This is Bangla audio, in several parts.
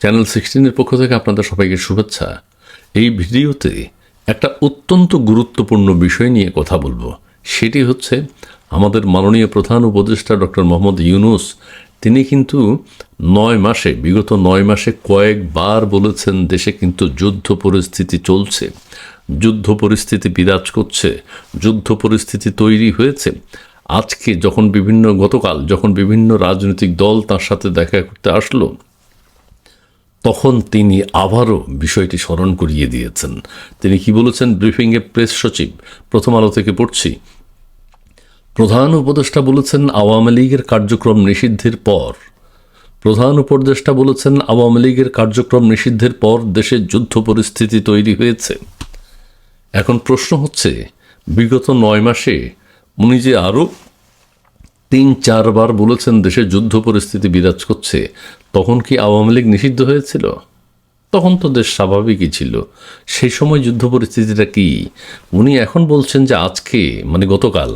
চ্যানেল সিক্সটিনের পক্ষ থেকে আপনাদের সবাইকে শুভেচ্ছা। এই ভিডিওতে একটা অত্যন্ত গুরুত্বপূর্ণ বিষয় নিয়ে কথা বলব। সেটি হচ্ছে আমাদের মাননীয় প্রধান উপদেষ্টা ডক্টর মোহাম্মদ ইউনুস, তিনি কিন্তু নয় মাসে, বিগত নয় মাসে কয়েকবার বলেছেন দেশে কিন্তু যুদ্ধ পরিস্থিতি চলছে। যুদ্ধ পরিস্থিতি বিরাজ করছে, যুদ্ধ পরিস্থিতি তৈরি হয়েছে। আজকে যখন বিভিন্ন, গতকাল যখন বিভিন্ন রাজনৈতিক দল তার সাথে দেখা করতে আসলো তখন তিনি আবারও বিষয়টি স্মরণ করিয়ে দিয়েছেন। তিনি কি বলেছেন? ব্রিফিংয়ে প্রেস সচিব, প্রথম আলো থেকে পড়ছি। প্রধান উপদেষ্টা বলেছেন, আওয়ামী লীগের কার্যক্রম নিষিদ্ধের পর। প্রধান উপদেষ্টা বলেছেন, আওয়ামী লীগের কার্যক্রম নিষিদ্ধের পর দেশে যুদ্ধ পরিস্থিতি তৈরি হয়েছে। এখন প্রশ্ন হচ্ছে, বিগত নয় মাসে উনি যে আরও তিন চারবার বলেছেন, দেশে যুদ্ধ পরিস্থিতি বিরাজ করছে তখন কি আওয়ামী লীগ নিষিদ্ধ হয়েছিল? তখন তো দেশ স্বাভাবিকই ছিল। সেই সময় যুদ্ধ পরিস্থিতিটা কি? উনি এখন বলছেন যে আজকে মানে গতকাল,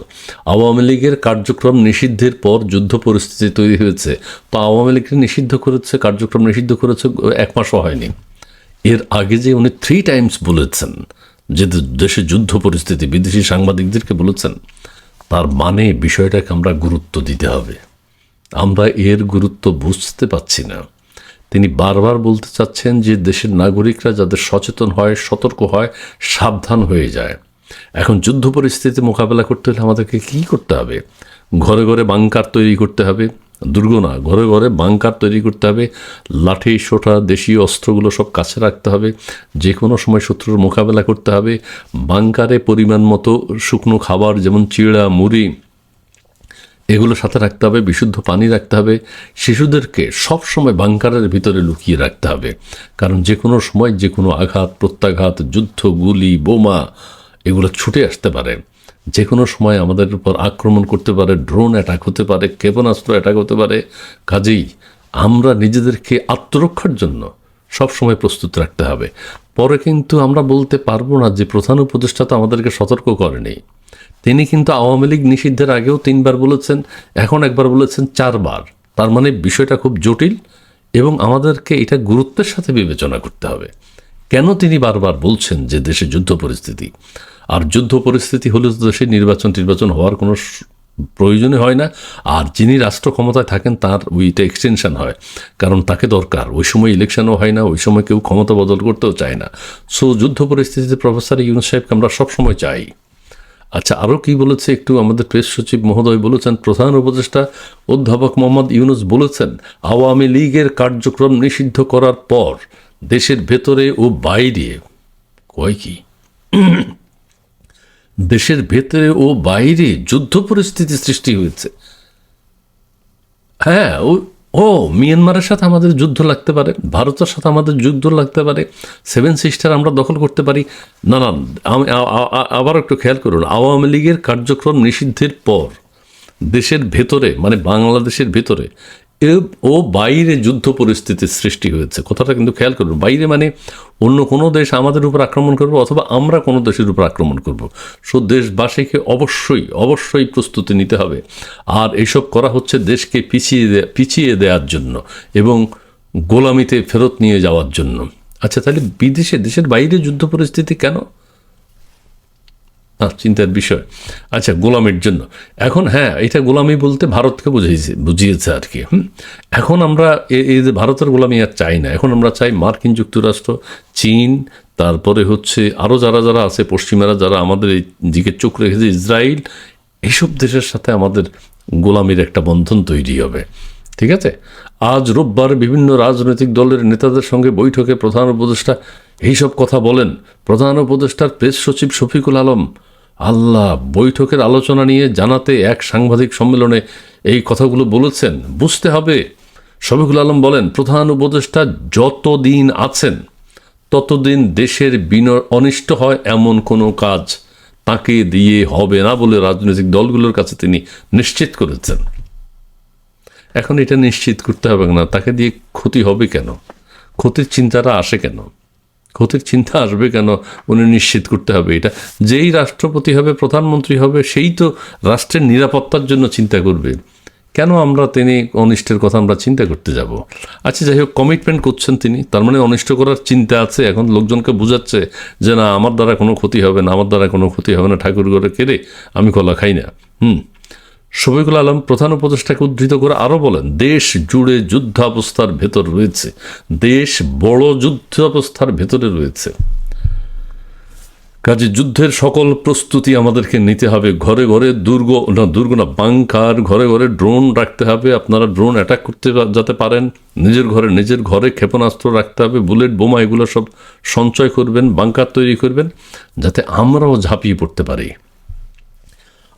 আওয়ামী লীগের কার্যক্রম নিষিদ্ধের পর যুদ্ধ পরিস্থিতি তৈরি হয়েছে। তো আওয়ামী লীগকে নিষিদ্ধ করেছে, কার্যক্রম নিষিদ্ধ করেছে, এক মাসও হয়নি। এর আগে যে উনি থ্রি টাইমস বলেছেন যে দেশে যুদ্ধ পরিস্থিতি, বিদেশি সাংবাদিকদেরকে বলেছেন, তার মানে বিষয়টাকে আমরা গুরুত্ব দিতে হবে। আমরা এর গুরুত্ব বুঝতে পারছি না। তিনি বারবার বলতে চাচ্ছেন যে দেশের নাগরিকরা যাদের সচেতন হয়, সতর্ক হয়, সাবধান হয়ে যায়। এখন যুদ্ধ পরিস্থিতি মোকাবেলা করতে হলে আমাদেরকে কী করতে হবে? ঘরে ঘরে বাংকার তৈরি করতে হবে। দুর্গ না, ঘরে ঘরে বাংকার তৈরি করতে হবে। লাঠি, সোটা, দেশীয় অস্ত্রগুলো সব কাছে রাখতে হবে। যে কোনো সময় শত্রুর মোকাবেলা করতে হবে। বাংকারে পরিমাণ মতো শুকনো খাবার যেমন চিড়া, মুড়ি এগুলো সাথে রাখতে হবে, বিশুদ্ধ পানি রাখতে হবে, শিশুদেরকে সব সময় বাংকারের ভিতরে লুকিয়ে রাখতে হবে। কারণ যে কোনো সময় যে কোনো আঘাত, প্রত্যাঘাত, যুদ্ধ, গুলি, বোমা, এগুলো ছুটে আসতে পারে। যে কোনো সময় আমাদের উপর আক্রমণ করতে পারে ড্রোন অ্যাটাক হতে পারে, ক্ষেপণাস্ত্র অ্যাটাক হতে পারে। কাজেই আমরা নিজেদেরকে আত্মরক্ষার জন্য সব সময় প্রস্তুত রাখতে হবে। পরে কিন্তু আমরা বলতে পারব না যে প্রধান উপদেষ্টা তো আমাদেরকে সতর্ক করেনি। তিনি কিন্তু আওয়ামী লীগ নিষিদ্ধের আগেও তিনবার বলেছেন, এখন একবার বলেছেন চারবার। তার মানে বিষয়টা খুব জটিল এবং আমাদেরকে এটা গুরুত্বের সাথে বিবেচনা করতে হবে। কেন তিনি বারবার বলছেন যে দেশে যুদ্ধ পরিস্থিতি? আর যুদ্ধ পরিস্থিতি হলে তো দেশে নির্বাচন টির্বাচন হওয়ার কোনো প্রয়োজনই হয় না। আর যিনি রাষ্ট্র ক্ষমতায় থাকেন, তার ওইটা এক্সটেনশন হয়। কারণ তাকে দরকার। ওই সময় ইলেকশনও হয় না, ওই সময় কেউ ক্ষমতা বদল করতেও চায় না। সো যুদ্ধ পরিস্থিতিতে প্রফেসর ইউনুস সাহেবকে আমরা সবসময় চাই। আচ্ছা আরও কি বলেছে একটু আমাদের প্রেস সচিব মহোদয় বলেছেন, প্রধান উপদেষ্টা অধ্যাপক মোহাম্মদ ইউনুস বলেছেন, আওয়ামী লীগের কার্যক্রম নিষিদ্ধ করার পর দেশের ভেতরে ও বাইরে, কয় কি? দেশের ভেতরে ও বাইরে যুদ্ধ পরিস্থিতি সৃষ্টি হয়েছে। হ্যাঁ ও ও, মিয়ানমারের সাথে আমাদের যুদ্ধ লাগতে পারে, ভারতের সাথে আমাদের যুদ্ধ লাগতে পারে, সেভেন সিস্টার আমরা দখল করতে পারি। না না, আমি আবার একটু খেয়াল করুন, আওয়ামী লীগের কার্যক্রম নিষিদ্ধের পর দেশের ভেতরে মানে বাংলাদেশের ভেতরে ও বাইরে যুদ্ধ পরিস্থিতির সৃষ্টি হয়েছে। কথাটা কিন্তু খেয়াল করুন, বাইরে মানে অন্য কোনো দেশ আমাদের উপর আক্রমণ করবে অথবা আমরা কোনো দেশের উপর আক্রমণ করব। সো দেশবাসীকে অবশ্যই অবশ্যই প্রস্তুতি নিতে হবে। আর এসব করা হচ্ছে দেশকে পিছিয়ে পিছিয়ে দেওয়ার জন্য এবং গোলামিতে ফেরত নিয়ে যাওয়ার জন্য। আচ্ছা তাহলে বিদেশে, দেশের বাইরে যুদ্ধ পরিস্থিতি কেন? চিন্তার বিষয়। আচ্ছা গোলামের জন্য। এখন হ্যাঁ এটা গোলামি বলতে ভারতকে বুঝিয়েছে বুঝিয়েছে আর কি এখন আমরা এই যে ভারতের গোলামি আর চাই না। এখন আমরা চাই মার্কিন যুক্তরাষ্ট্র, চীন, তারপরে হচ্ছে আরও যারা যারা আছে, পশ্চিমারা যারা আমাদের এই দিকে চোখ রেখেছে ইসরায়েল এইসব দেশের সাথে আমাদের গোলামির একটা বন্ধন তৈরি হবে। ঠিক আছে? আজ রোববার বিভিন্ন রাজনৈতিক দলের নেতাদের সঙ্গে বৈঠকে প্রধান উপদেষ্টা এইসব কথা বলেন। প্রধান উপদেষ্টার প্রেস সচিব শফিকুল আলম আল্লাহ বৈঠকের আলোচনা নিয়ে জানাতে এক সাংবাদিক সম্মেলনে এই কথাগুলো বলেছেন। বুঝতে হবে, শফিকুল আলম বলেন, প্রধান উপদেষ্টা যতদিন আছেন, ততদিন দেশের বিন অনিষ্ট হয় এমন কোনো কাজ তাকে দিয়ে হবে না বলে রাজনৈতিক দলগুলোর কাছে তিনি নিশ্চিত করেছেন। এখন এটা নিশ্চিত করতে হবে না, তাকে দিয়ে ক্ষতি হবে কেন? ক্ষতির চিন্তাটা আসে কেন? ক্ষতির চিন্তা আসবে কেন? উনি নিশ্চিত করতে হবে এটা। যেই রাষ্ট্রপতি হবে, প্রধানমন্ত্রী হবে, সেই তো রাষ্ট্রের নিরাপত্তার জন্য চিন্তা করবে। কেন আমরা তিনি অনিষ্টের কথা আমরা চিন্তা করতে যাব? আচ্ছা যাই হোক কমিটমেন্ট করছেন তিনি। তার মানে অনিষ্ট করার চিন্তা আছে। এখন লোকজনকে বোঝাচ্ছে যে, না, আমার দ্বারা কোনো ক্ষতি হবে না, আমার দ্বারা কোনো ক্ষতি হবে না ঠাকুর ঘরে কেড়ে আমি কলা খাই না। হুম। শফিকুল আলম প্রধান উপদেষ্টাকে উদ্ধৃত করে আরও বলেন, দেশ জুড়ে যুদ্ধাবস্থার ভেতর রয়েছে। দেশ বড় যুদ্ধাবস্থার ভেতরে রয়েছে। কাজে যুদ্ধের সকল প্রস্তুতি আমাদেরকে নিতে হবে ঘরে ঘরে। দুর্গ, না দুর্গ না, বাংকার, ঘরে ঘরে ড্রোন রাখতে হবে। আপনারা ড্রোন অ্যাটাক করতে যাতে পারেন। নিজের ঘরে নিজের ঘরে ক্ষেপণাস্ত্র রাখতে হবে। বুলেট, বোমা, এগুলো সব সঞ্চয় করবেন, বাংকার তৈরি করবেন, যাতে আমরাও ঝাঁপিয়ে পড়তে পারি।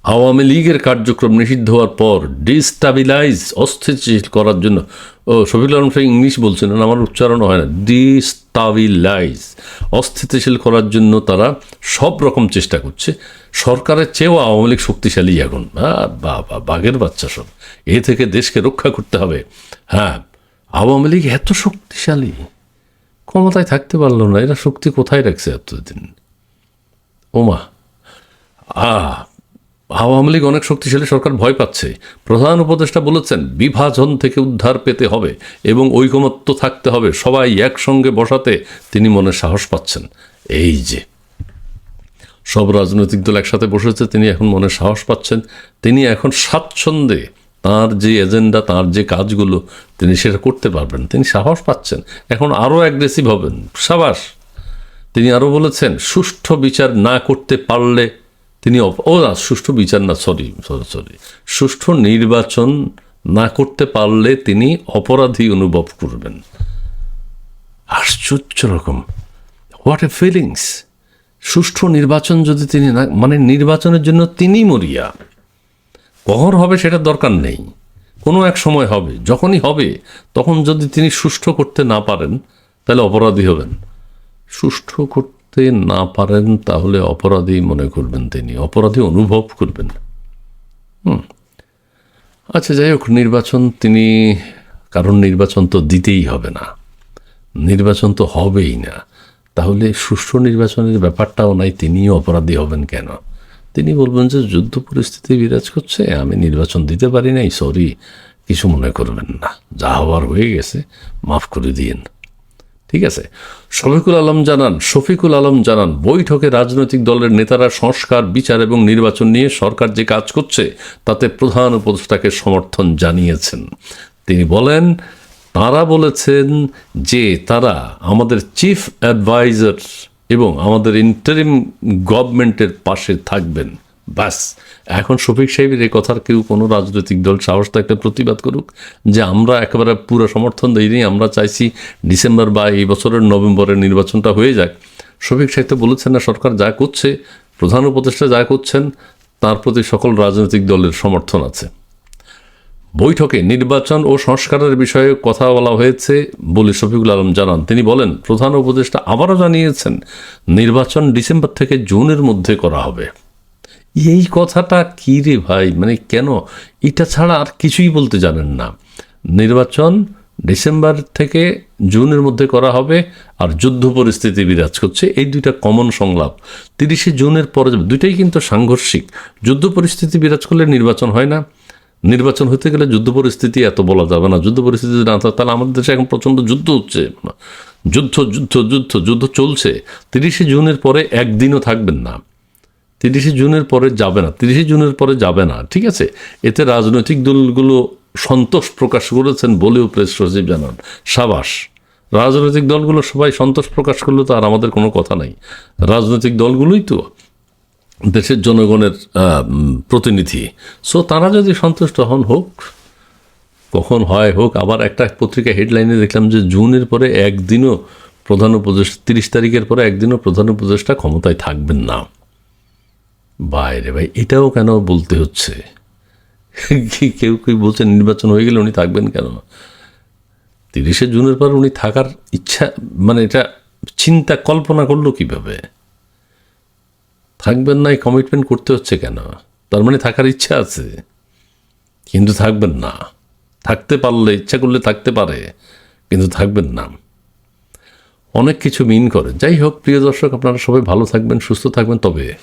আওয়ামী লীগের কার্যক্রম নিষিদ্ধ হওয়ার পর ডিস্টাবিলাইজ অস্থিতিশীল করার জন্য। ও শফিকুল আলম সাহেব ইংলিশ বলছেন আমার উচ্চারণ হয় না। ডিস্টাবিলাইজ অস্থিতিশীল করার জন্য তারা সব রকম চেষ্টা করছে। সরকারের চেয়েও আওয়ামী লীগ শক্তিশালী এখন। বা বাঘের বাচ্চা সব। এ থেকে দেশকে রক্ষা করতে হবে। হ্যাঁ আওয়ামী লীগ এত শক্তিশালী। ক্ষমতায় থাকতে পারল না। এরা শক্তি কোথায় রাখছে এতদিন? ওমা। আ আওয়ামী লীগ অনেক শক্তিশালী সরকার ভয় পাচ্ছে। প্রধান উপদেষ্টা বলেছেন, বিভাজন থেকে উদ্ধার পেতে হবে এবং ঐকমত্য থাকতে হবে। সবাই একসঙ্গে বসাতে তিনি মনে সাহস পাচ্ছেন। এই যে। সব রাজনৈতিক দল একসাথে বসেছে, তিনি এখন মনে সাহস পাচ্ছেন। তিনি এখন স্বাচ্ছন্দ্যে তার যে এজেন্ডা, তার যে কাজগুলো, তিনি সেটা করতে পারবেন। তিনি সাহস পাচ্ছেন। এখন আরও অ্যাগ্রেসিভ হবেন। সাবাস, তিনি আরও বলেছেন, সুষ্ঠু বিচার না করতে পারলে তিনি ও না, সুষ্ঠু বিচার না সরি সরি সুষ্ঠু নির্বাচন না করতে পারলে তিনি অপরাধী অনুভব করবেন। আশ্চর্য রকম। হোয়াট এ ফিলিংস সুষ্ঠু নির্বাচন যদি তিনি না মানে নির্বাচনের জন্য তিনি মরিয়া, কখন হবে সেটা দরকার নেই। কোনো এক সময় হবে, যখনই হবে, তখন যদি তিনি সুষ্ঠু করতে না পারেন, তাহলে অপরাধী হবেন। সুষ্ঠু করতে না পারেন, তাহলে অপরাধী মনে করবেন তিনি। অপরাধী অনুভব করবেন। হুম। আচ্ছা যাই হোক, নির্বাচন তিনি, কারণ নির্বাচন তো দিতেই হবে না। নির্বাচন তো হবেই না। তাহলে সুষ্ঠু নির্বাচনের ব্যাপারটাও নাই, তিনিও অপরাধী হবেন কেন? তিনি বলবেন যে, যুদ্ধ পরিস্থিতি বিরাজ করছে, আমি নির্বাচন দিতে পারি নাই, সরি, কিছু মনে করবেন না। যা হওয়ার হয়ে গেছে, মাফ করে দিয়েন। ঠিক আছে? শফিকুল আলম জানান, শফিকুল আলম জানান, বৈঠকে রাজনৈতিক দলের নেতারা সংস্কার, বিচার এবং নির্বাচন নিয়ে সরকার যে কাজ করছে, তাতে প্রধান উপদেষ্টাকে সমর্থন জানিয়েছেন। তিনি বলেন, তারা বলেছেন যে তারা আমাদের চিফ অ্যাডভাইজার এবং আমাদের ইন্টারিম গভর্নমেন্টের পাশে থাকবেন। ব্যাস এখন শফিক সাহেবের এই কথার কেউ কোনো রাজনৈতিক দল সাহস থাকলে প্রতিবাদ করুক যে আমরা একেবারে পুরো সমর্থন দিইনি, আমরা চাইছি ডিসেম্বর বা এই বছরের নভেম্বরের নির্বাচনটা হয়ে যাক। শফিক সাহেব তো বলেছেন না, সরকার যা করছে, প্রধান উপদেষ্টা যা করছেন, তার প্রতি সকল রাজনৈতিক দলের সমর্থন আছে। বৈঠকে নির্বাচন ও সংস্কারের বিষয়ে কথা বলা হয়েছে বলে শফিকুল আলম জানান। তিনি বলেন, প্রধান উপদেষ্টা আবারও জানিয়েছেন, নির্বাচন ডিসেম্বর থেকে জুনের মধ্যে করা হবে। এই কথাটা কী রে ভাই? মানে কেন? এটা ছাড়া আর কিছুই বলতে জানেন না। নির্বাচন ডিসেম্বর থেকে জুনের মধ্যে করা হবে আর যুদ্ধ পরিস্থিতি বিরাজ করছে। এই দুইটা কমন সংলাপ। তিরিশে জুনের পরে দুইটাই কিন্তু সাংঘর্ষিক। যুদ্ধ পরিস্থিতি বিরাজ করলে নির্বাচন হয় না। নির্বাচন হতে গেলে যুদ্ধ পরিস্থিতি এত বলা যাবে না। যুদ্ধ পরিস্থিতি না তাহলে আমাদের দেশে এখন প্রচণ্ড যুদ্ধ হচ্ছে। যুদ্ধ যুদ্ধ যুদ্ধ যুদ্ধ চলছে। তিরিশে জুনের পরে একদিনও থাকবেন না। তিরিশে জুনের পরে যাবে না, তিরিশে জুনের পরে যাবে না, ঠিক আছে? এতে রাজনৈতিক দলগুলো সন্তোষ প্রকাশ করেছেন বলেও প্রেস সচিব জানান। সাবাস, রাজনৈতিক দলগুলো সবাই সন্তোষ প্রকাশ করলে তো আর আমাদের কোনো কথা নাই। রাজনৈতিক দলগুলোই তো দেশের জনগণের প্রতিনিধি। সো তারা যদি সন্তুষ্ট হন, হোক, কখন হয়, হোক, আবার একটা পত্রিকা হেডলাইনে দেখলাম যে জুনের পরে একদিনও প্রধান উপদেষ্টা তিরিশ তারিখের পরে একদিনও প্রধান উপদেষ্টা ক্ষমতায় থাকবেন না। বাইরে ভাই, এটাও কেন বলতে হচ্ছে? কেউ কেউ বলছে নির্বাচন হয়ে গেলে উনি থাকবেন কেন? তিরিশে জুনের পর উনি থাকার ইচ্ছা মানে এটা চিন্তা কল্পনা করল কীভাবে? থাকবেন না, এই কমিটমেন্ট করতে হচ্ছে কেন? তার মানে থাকার ইচ্ছা আছে। কিন্তু থাকবেন না। থাকতে পারলে, ইচ্ছা করলে থাকতে পারে, কিন্তু থাকবেন না। অনেক কিছু মিন করে। যাই হোক, প্রিয় দর্শক, আপনারা সবাই ভালো থাকবেন, সুস্থ থাকবেন। তবে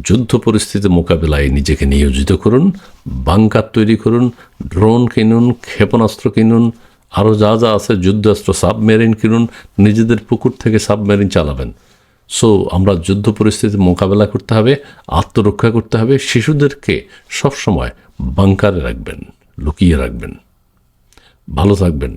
যুদ্ধ পরিস্থিতি মোকাবেলায় নিজেকে নিয়োজিত করুন বাংকার তৈরি করুন, ড্রোন কিনুন, ক্ষেপণাস্ত্র কিনুন আরও যা যা আছে যুদ্ধাস্ত্র, সাবমেরিন কিনুন, নিজেদের পুকুর থেকে সাবমেরিন চালাবেন। সো, আমরা যুদ্ধ পরিস্থিতি মোকাবেলা করতে হবে, আত্মরক্ষা করতে হবে, শিশুদেরকে সবসময় বাংকারে রাখবেন, লুকিয়ে রাখবেন। ভালো থাকবেন।